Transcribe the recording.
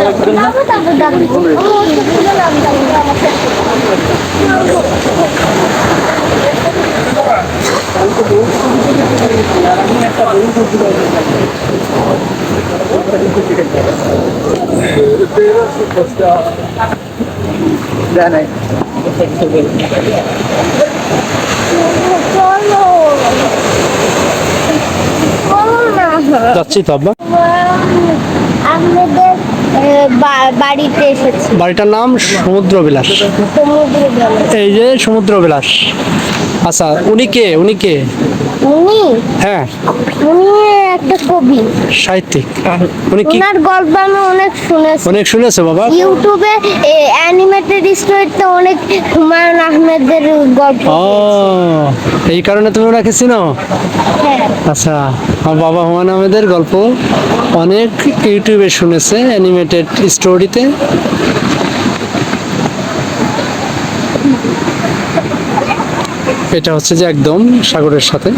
না যাচ্ছি তো আব্বা। বাড়িতে এসেছি। বাড়িটার নাম সমুদ্র বিলাস এই যে সমুদ্র বিলাস আচ্ছা উনি কে? উনি কে? উনি? হ্যাঁ। উনি একটা কবি সাহিত্যিক। উনি কি ওনার গল্প আমি অনেক শুনেছি। অনেক শুনেছে বাবা? ইউটিউবে অ্যানিমেটেড স্টোরিতে অনেক হুমায়ুন আহমেদের গল্প ও এই কারণে তুমি ওনাকে চিনো? হ্যাঁ। আচ্ছা আমার বাবা হুমায়ুন আহমেদের গল্প অনেক ইউটিউবে শুনেছে অ্যানিমেটেড স্টোরিতে। এটা হচ্ছে যে একদম সাগরের সাথে।